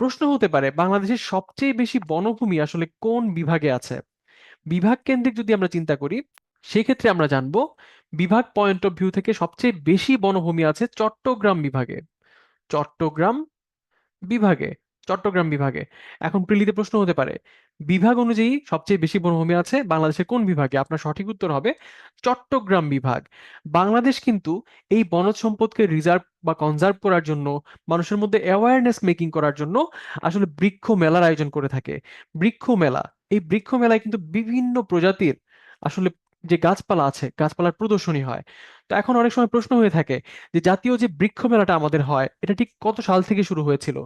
প্রশ্ন হতে পারে, বাংলাদেশের সবচেয়ে বেশি বনভূমি আসলে কোন বিভাগে আছে? বিভাগ কেন্দ্রিক যদি আমরা চিন্তা করি, সেক্ষেত্রে আমরা জানব বিভাগ পয়েন্ট অফ ভিউ থেকে সবচেয়ে বেশি বনভূমি আছে চট্টগ্রাম বিভাগে। চট্টগ্রাম বিভাগে। চট্টগ্রাম বিভাগে। এখন প্রিলিতে প্রশ্ন হতে পারে, বিভাগ অনুযায়ী সবচেয়ে বেশি বনভূমি আছে বাংলাদেশের কোন বিভাগে? আপনার সঠিক উত্তর হবে, চট্টগ্রাম বিভাগ। বাংলাদেশ কিন্তু এই বনজ সম্পদকে রিজার্ভ বা কনজার্ভ করার জন্য, মানুষের মধ্যে অ্যাওয়ারনেস মেকিং করার জন্য আসলে বৃক্ষ মেলার আয়োজন করে থাকে। বৃক্ষ মেলা, এই বৃক্ষ মেলায় কিন্তু বিভিন্ন প্রজাতির আসলে যে গাছপালা আছে, গাছপালার প্রদর্শনী হয়। তো এখন অনেক সময় প্রশ্ন হয়ে থাকে যে জাতীয় যে বৃক্ষ মেলাটা আমাদের হয়, এটা ঠিক কত সাল থেকে শুরু হয়েছিল?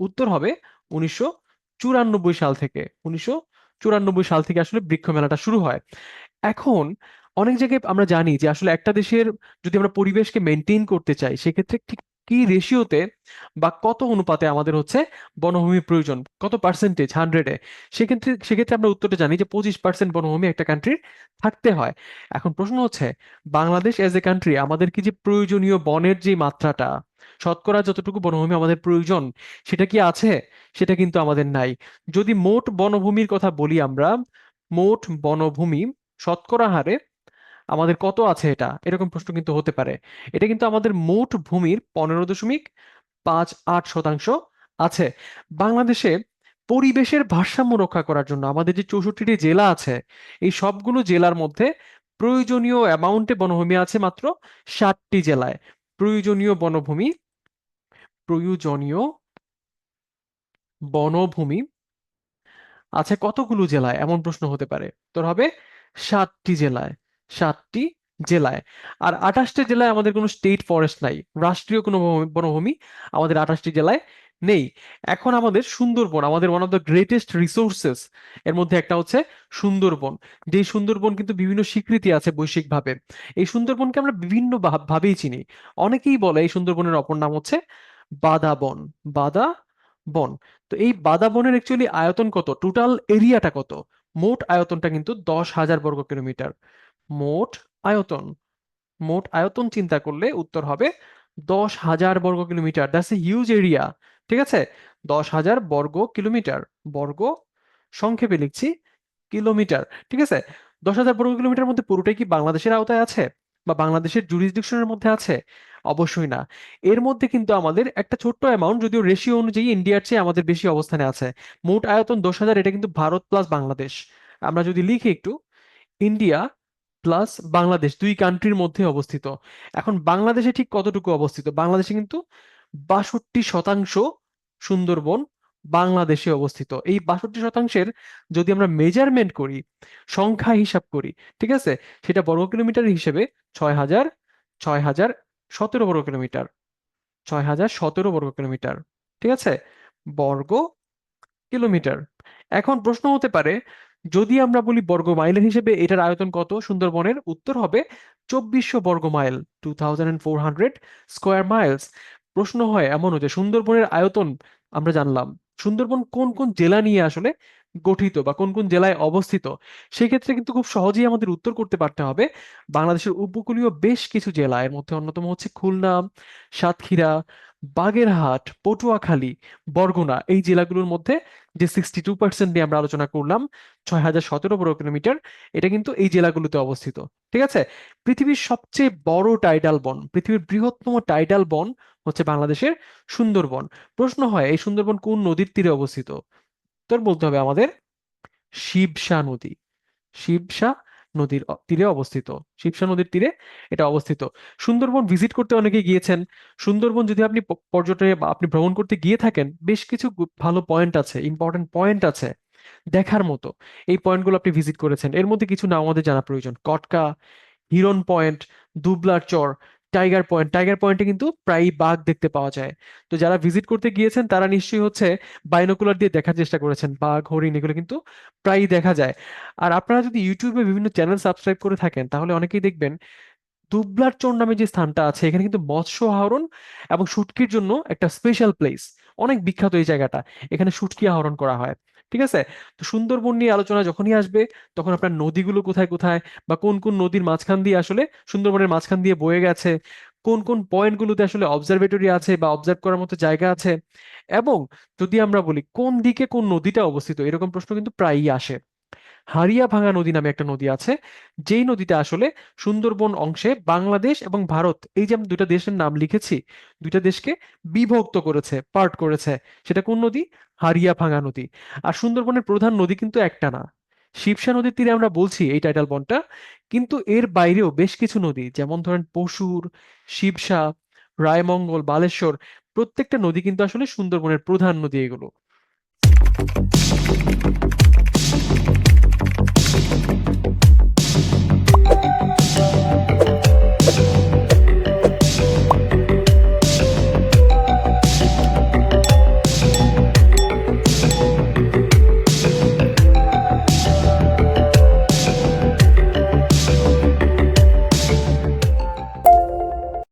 উত্তর হবে উনিশশো চুরানব্বই সাল থেকে। উনিশশো চুরানব্বই সাল থেকে আসলে বৃক্ষ মেলাটা শুরু হয়। এখন অনেক জায়গায় আমরা জানি যে আসলে একটা দেশের যদি আমরা পরিবেশকে মেনটেন করতে চাই, সেক্ষেত্রে ঠিক কি রেশিওতে বা কত অনুপাতে আমাদের হচ্ছে বনভূমি প্রয়োজন? কত পার্সেন্টেজ হান্ড্রেডে সেক্ষেত্রে সেক্ষেত্রে আমরা উত্তরটা জানি যে পঁচিশ পার্সেন্ট বনভূমি একটা কান্ট্রির থাকতে হয়। এখন প্রশ্ন হচ্ছে, বাংলাদেশ এজ এ কান্ট্রি আমাদের কি যে প্রয়োজনীয় বনের যে মাত্রাটা, শতকরা যতটুকু বনভূমি আমাদের প্রয়োজন, সেটা কি আছে? সেটা কিন্তু আমাদের নাই। যদি মোট বনভূমির কথা বলি আমরা, মোট বনভূমি শতকরা হারে আমাদের কত আছে এটা? এরকম প্রশ্ন কিন্তু হতে পারে। এটা কিন্তু আমাদের মোট ভূমির পনেরো দশমিক পাঁচ আট শতাংশ আছে। বাংলাদেশে পরিবেশের ভারসাম্য রক্ষা করার জন্য আমাদের যে চৌষট্টিটি জেলা আছে, এই সবগুলো জেলার মধ্যে প্রয়োজনীয় অ্যামাউন্টে বনভূমি আছে মাত্র ষাটটি জেলায়। প্রয়োজনীয় বনভূমি প্রয়োজনীয় বনভূমি আছে কতগুলো জেলায়? এমন প্রশ্ন হতে পারে। তোর হবে সাতটি জেলায়। সাতটি জেলায়। আর আঠাশটি জেলায় আমাদের কোনো স্টেট ফরেস্ট নাই, রাষ্ট্রীয় কোনো বনভূমি- আমাদের আঠাশটি জেলায় নেই। এখন আমাদের সুন্দরবন, আমাদের one of the greatest resources এর মধ্যে একটা হচ্ছে সুন্দরবন। যে সুন্দরবন কিন্তু বিভিন্ন স্বীকৃতি আছে বৈশ্বিকভাবে। এই সুন্দরবনকে আমরা বিভিন্ন ভাবেই চিনি। অনেকেই বলে এই সুন্দরবনের অপর নাম হচ্ছে বাদা বন বাদা বন তো এই বাদা বনের অ্যাকচুয়ালি আয়তন কত? টোটাল এরিয়াটা কত? মোট আয়তনটা কিন্তু দশ হাজার বর্গ কিলোমিটার। মোট আয়তন। মোট আয়তন চিন্তা করলে উত্তর হবে দশ হাজার বর্গ kilometre. That's a huge area ঠিক আছে? দশ হাজার বর্গ কিলোমিটার, বর্গ সংক্ষেপে লিখছি কিলোমিটার, ঠিক আছে? দশ হাজার বর্গ কিলোমিটার মধ্যে পুরোটাই কি বাংলাদেশের আওতায় আছে বা বাংলাদেশের জুরিসডিকশনের মধ্যে আছে? অবশ্যই না। এর মধ্যে কিন্তু আমাদের একটা ছোট্ট অ্যামাউন্ট যদিও রেশিও অনুযায়ী ইন্ডিয়ার চেয়ে আমাদের বেশি অবস্থানে আছে। মোট আয়তন দশ হাজার, এটা কিন্তু ভারত প্লাস বাংলাদেশ। আমরা যদি লিখি একটু ইন্ডিয়া প্লাস বাংলাদেশ, দুই কান্ট্রির মধ্যে অবস্থিত। এখন বাংলাদেশে ঠিক কতটুকু অবস্থিত? বাংলাদেশে কিন্তু বাষট্টি শতাংশ সুন্দরবন বাংলাদেশে অবস্থিত। এই বাষট্টি শতাংশের যদি আমরা মেজারমেন্ট করি, সংখ্যা হিসাব করি, ঠিক আছে? সেটা বর্গ কিলোমিটার হিসেবে ছয় হাজার ছয় হাজার সতেরো বর্গ কিলোমিটার। ছয় হাজার সতেরো বর্গ কিলোমিটার, ঠিক আছে? বর্গ কিলোমিটার। এখন প্রশ্ন হতে পারে যদি আমরা বলি বর্গ মাইলের হিসেবে এটার আয়তন কত? সুন্দরবনের উত্তর হবে চব্বিশশো বর্গ mile two thousand four hundred square miles প্রশ্ন হয় এমনও যে সুন্দরবনের আয়তন আমরা জানলাম। সুন্দরবন কোন কোন জেলা নিয়ে আসলে গঠিত বা কোন কোন জেলায় অবস্থিত? সেক্ষেত্রে কিন্তু খুব সহজেই আমাদের উত্তর করতে পারতে হবে। বাংলাদেশের উপকূলীয় বেশ কিছু জেলা, এর মধ্যে অন্যতম হচ্ছে খুলনা, সাতক্ষীরা বাগেরহাট, পটুয়াখালী, বরগুনা এই জেলাগুলোর মধ্যে যে সিক্সটি টু পার্সেন্ট নিয়ে আমরা আলোচনা করলাম, ছয় হাজার সতেরো বর্গ কিলোমিটার, এটা কিন্তু এই জেলাগুলোতে অবস্থিত, ঠিক আছে? পৃথিবীর সবচেয়ে বড় টাইডাল বন, পৃথিবীর বৃহত্তম টাইডাল বন হচ্ছে বাংলাদেশের সুন্দরবন। প্রশ্ন হয়, এই সুন্দরবন কোন নদীর তীরে অবস্থিত? তোর বলতে হবে আমাদের শিবসা নদী। শিবসা নদীর তীরে অবস্থিত। শিবসা নদীর তীরে এটা অবস্থিত। সুন্দরবন ভিজিট করতে অনেকে গিয়েছেন। সুন্দরবন যদি আপনি পর্যটনে আপনি ভ্রমণ করতে গিয়ে থাকেন, বেশ কিছু ভালো পয়েন্ট আছে ইম্পর্টেন্ট পয়েন্ট আছে দেখার মতো। এই পয়েন্টগুলো আপনি ভিজিট করেছেন। এর মধ্যে কিছু না আমাদের জানা প্রয়োজন। কটকা হিরন পয়েন্ট দুবলার চর টাইগার পয়েন্ট টাইগার পয়েন্টে কিন্তু প্রায়ই বাঘ দেখতে পাওয়া যায়। তো যারা ভিজিট করতে গিয়েছেন, তারা নিশ্চয়ই হচ্ছে বাইনোকুলার দিয়ে দেখার চেষ্টা করেছেন। বাঘ, হরিণ এগুলো কিন্তু প্রায়ই দেখা যায়। আর আপনারা যদি ইউটিউবে বিভিন্ন চ্যানেল সাবস্ক্রাইব করে থাকেন, তাহলে অনেকেই দেখবেন দুবলার চর নামে যে স্থানটা আছে, এখানে কিন্তু মৎস্য আহরণ এবং শুটকির জন্য একটা স্পেশাল প্লেস অনেক বিখ্যাত এই জায়গাটা। এখানে শুটকি আহরণ করা হয়। ঠিক আছে? তো সুন্দরবন নিয়ে আলোচনা যখনই আসবে, তখন আপনার নদীগুলো কোথায় কোথায় বা কোন কোন নদীর মাঝখান দিয়ে আসলে সুন্দরবনের মাঝখান দিয়ে বয়ে গেছে, কোন কোন পয়েন্টগুলোতে আসলে অবজারভেটরি আছে বা অবজার্ভ করার মতো জায়গা আছে এবং যদি আমরা বলি কোন দিকে কোন নদীটা অবস্থিত, এরকম প্রশ্ন কিন্তু প্রায়ই আসে। হারিয়াভাঙা নদী নামে একটা নদী আছে। যেই নদীটা আসলে সুন্দরবন অংশে বাংলাদেশ এবং ভারত, এই যে আমি দুইটা দেশের নাম লিখেছি, দুইটা দেশকে বিভক্ত করেছে পার্ট করেছে, সেটা কোন নদী? হারিয়া ভাঙা নদী। আর সুন্দরবনের প্রধান নদী কিন্তু একটা না। শিবসা নদীর তীরে আমরা বলছি এই টাইটাল বনটা কিন্তু এর বাইরেও বেশ কিছু নদী, যেমন ধরেন পশুর, শিবসা, রায়মঙ্গল, বালেশ্বর, প্রত্যেকটা নদী কিন্তু আসলে সুন্দরবনের প্রধান নদী এগুলো।